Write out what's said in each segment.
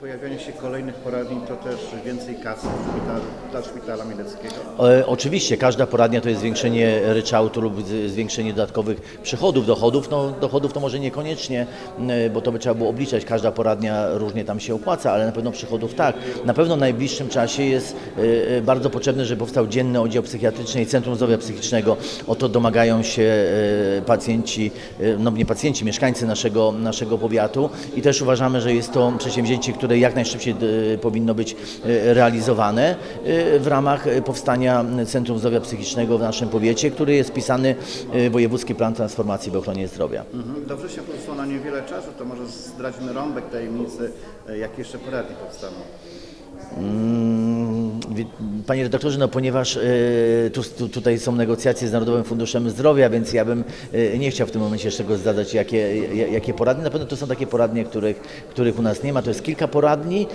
pojawianie się kolejnych poradni to też więcej kasy dla szpitala mieleckiego? E, Oczywiście, każda poradnia to jest zwiększenie ryczałtu lub zwiększenie dodatkowych przychodów, dochodów. No, dochodów to może niekoniecznie, bo to by trzeba było obliczać. Każda poradnia różnie tam się opłaca, ale na pewno przychodów tak. Na pewno w najbliższym czasie jest e, e, bardzo potrzebne, żeby powstał dzienny oddział psychiatryczny i Centrum Zdrowia Psychicznego. O to domagają się pacjenci, no nie pacjenci, mieszkańcy naszego, naszego powiatu i też uważamy, że jest to przedsięwzięcie, które jak najszybciej e, powinno być e, realizowane e, w ramach powstania Centrum Zdrowia Psychicznego w naszym powiecie, który jest wpisany w Wojewódzki Plan Transformacji w ochronie zdrowia. Mhm. Do września pozostało na niewiele czasu, to może zdradźmy rąbek tajemnicy, jakie jeszcze poradnie powstaną. Mm, Panie redaktorze, no ponieważ e, tu, tu, tutaj są negocjacje z Narodowym Funduszem Zdrowia, więc ja bym e, nie chciał w tym momencie jeszcze go zdać, jakie, ja- jakie poradnie. Na pewno to są takie poradnie, których, których u nas nie ma. To jest kilka poradni.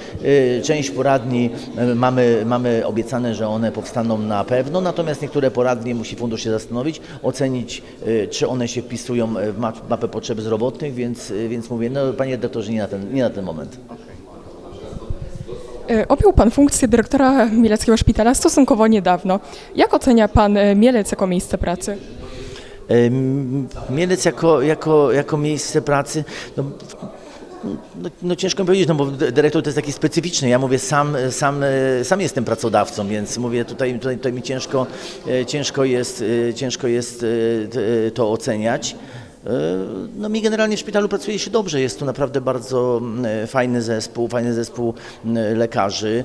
E, Część poradni mamy, mamy obiecane, że one powstaną na pewno, natomiast niektóre poradnie musi fundusz się zastanowić, ocenić, czy one się wpisują w ma- mapę potrzeb zdrowotnych, więc, więc mówię, no panie redaktorze, nie na ten, nie na ten moment. E, Objął Pan funkcję dyrektora Mieleckiego Szpitala stosunkowo niedawno. Jak ocenia Pan e, Mielec jako miejsce pracy? Em, Mielec jako, jako, jako miejsce pracy, no, no, no ciężko mi powiedzieć, no bo dy- dyrektor to jest taki specyficzny. Ja mówię, sam, sam, e, sam jestem pracodawcą, więc mówię, tutaj, tutaj, tutaj mi ciężko, e, ciężko jest, e, ciężko jest e, to oceniać. E, No mi generalnie w szpitalu pracuje się dobrze, jest tu naprawdę bardzo mm, e, fajny zespół, fajny zespół mm, lekarzy,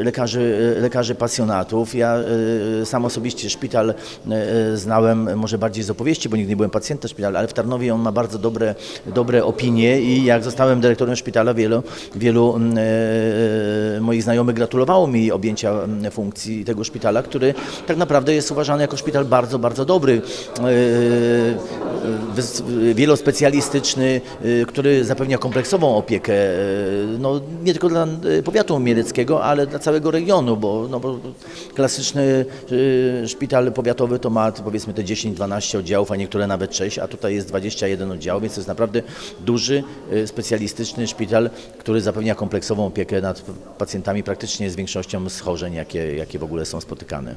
e, lekarzy, lekarzy pasjonatów. Ja sam osobiście szpital znałem może bardziej z opowieści, bo nigdy nie byłem pacjentem szpitala, ale w Tarnowie on ma bardzo dobre, dobre opinie i jak zostałem dyrektorem szpitala, wielu, wielu mm, moich znajomych gratulowało mi objęcia funkcji tego szpitala, który tak naprawdę jest uważany jako szpital bardzo, bardzo dobry. Wielospecjalistyczny, y, który zapewnia kompleksową opiekę, y, no, nie tylko dla y, powiatu mieleckiego, ale dla całego regionu, bo, no, bo klasyczny szpital powiatowy to ma powiedzmy te 10-12 oddziałów, a niektóre nawet 6, a tutaj jest 21 oddziałów, więc to jest naprawdę duży, specjalistyczny szpital, który zapewnia kompleksową opiekę nad pacjentami praktycznie z większością schorzeń, jakie, jakie w ogóle są spotykane.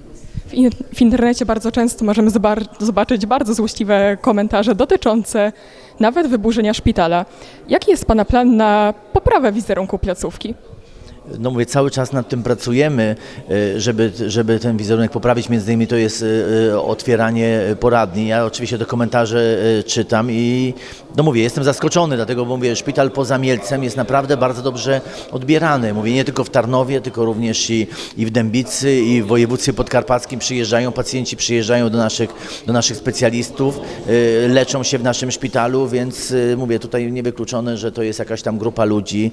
W, in, w internecie bardzo często możemy zobaczyć bardzo złośliwe komentarze dotyczące nawet wyburzenia szpitala. Jaki jest Pana plan na poprawę wizerunku placówki? No mówię, cały czas nad tym pracujemy, e, żeby, żeby ten wizerunek poprawić. Między innymi to jest e, e, otwieranie poradni. Ja oczywiście te komentarze czytam i no mówię, jestem zaskoczony, dlatego mówię, szpital poza Mielcem jest naprawdę bardzo dobrze odbierany. Mówię, nie tylko w Tarnowie, tylko również i, i w Dębicy, i w województwie podkarpackim przyjeżdżają pacjenci, przyjeżdżają do naszych, do naszych specjalistów, leczą się w naszym szpitalu, więc mówię, tutaj niewykluczone, że to jest jakaś tam grupa ludzi,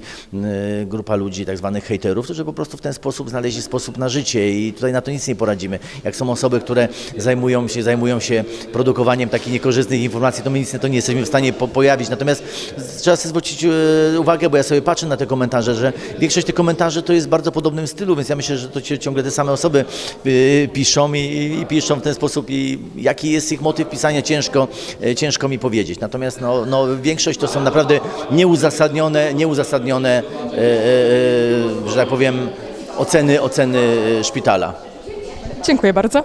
grupa ludzi tak zwanych hejterów, którzy po prostu w ten sposób znaleźli sposób na życie i tutaj na to nic nie poradzimy. Jak są osoby, które zajmują się, zajmują się produkowaniem takich niekorzystnych informacji, to my nic na to nie jesteśmy w stanie po, pojawić. Natomiast trzeba sobie zwrócić e, uwagę, bo ja sobie patrzę na te komentarze, że większość tych komentarzy to jest w bardzo podobnym stylu, więc ja myślę, że to ci- ciągle te same osoby e, piszą i, i piszą w ten sposób i jaki jest ich motyw pisania ciężko, e, ciężko mi powiedzieć. Natomiast no, no, większość to są naprawdę nieuzasadnione, nieuzasadnione, e, e, że tak powiem, oceny, oceny szpitala. Dziękuję bardzo.